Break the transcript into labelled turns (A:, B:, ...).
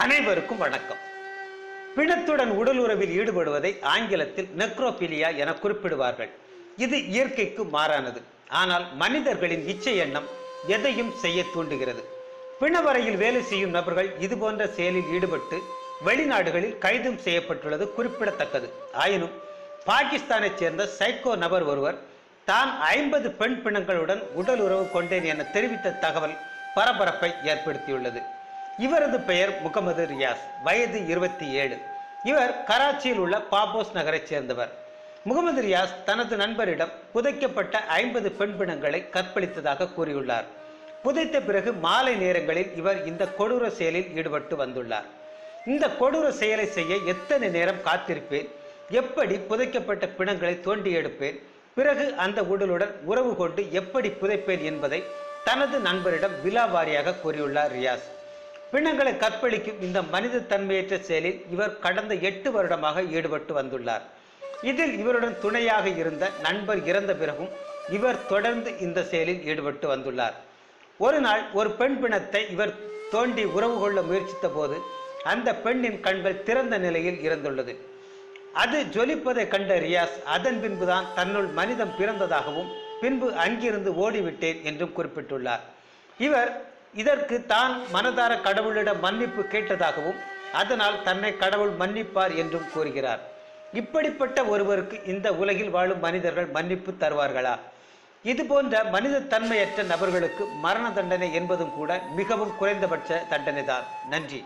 A: அனைவருக்கும் வணக்கம். பிணத்துடன் உடல் உறவில் ஈடுபடுவதை ஆங்கிலத்தில் நெக்ரோபிலியா என குறிப்பிடுவார்கள். இது இயற்கைக்கு மாறானது. ஆனால் மனிதர்களின் இச்சை எண்ணம் எதையும் செய்ய தூண்டுகிறது. பிணவரையில் வேலை செய்யும் நபர்கள் இது போன்ற செயலில் ஈடுபட்டு வெளிநாடுகளில் கைதும் செய்யப்பட்டுள்ளது குறிப்பிடத்தக்கது. ஆயினும் பாகிஸ்தானைச் சேர்ந்த சைக்கோ நபர் ஒருவர் தான் ஐம்பது பெண் பிணங்களுடன் உடல் உறவு கொண்டேன் என தெரிவித்த தகவல் பரபரப்பை ஏற்படுத்தியுள்ளது. இவரது பெயர் முகமது ரியாஸ் வயது இருபத்தி ஏழு. இவர் கராச்சியில் உள்ள பாபோஸ் நகரைச் சேர்ந்தவர். முகமது ரியாஸ் தனது நண்பரிடம் புதைக்கப்பட்ட ஐம்பது பெண் பிணங்களை கற்பழித்ததாக கூறியுள்ளார். புதைத்த பிறகு மாலை நேரங்களில் இவர் இந்த கொடூர செயலில் ஈடுபட்டு வந்துள்ளார். இந்த கொடூர செயலை செய்ய எத்தனை நேரம் காத்திருப்பேன்? எப்படி புதைக்கப்பட்ட பிணங்களை தோண்டி எடுப்பேன்? பிறகு அந்த உடலுடன் உறவு கொண்டு எப்படி புதைப்பேன் என்பதை தனது நண்பரிடம் விலாவாரியாக கூறியுள்ளார் ரியாஸ். பிணங்களை கற்பழிக்கும் இந்த மனித தன்மையற்ற செயலில் இவர் கடந்த எட்டு வருடமாக ஈடுபட்டு வந்துள்ளார். இதில் இவருடன் துணையாக இருந்த நண்பர் இறந்த பிறகும் இவர் தொடர்ந்து இந்த செயலில் ஈடுபட்டு வந்துள்ளார். ஒரு நாள் ஒரு பெண் பிணத்தை இவர் தோண்டி உறவு கொள்ள முயற்சித்த போது அந்த பெண்ணின் கண்கள் திறந்த நிலையில் இருந்துள்ளது. அது ஜொலிப்பதை கண்ட ரியாஸ் அதன் பின்புதான் தன்னுள் மனிதம் பிறந்ததாகவும் பின்பு அங்கிருந்து ஓடிவிட்டேன் என்றும் குறிப்பிட்டுள்ளார். இவர் இதற்கு தான் மனதார கடவுளிடம் மன்னிப்பு கேட்டதாகவும் அதனால் தன்னை கடவுள் மன்னிப்பார் என்றும் கூறுகிறார். இப்படிப்பட்ட ஒருவருக்கு இந்த உலகில் வாழும் மனிதர்கள் மன்னிப்பு தருவார்களா? இது போன்ற மனித தன்மையற்ற நபர்களுக்கு மரண தண்டனை என்பதும் கூட மிகவும் குறைந்தபட்ச தண்டனைதான். நன்றி.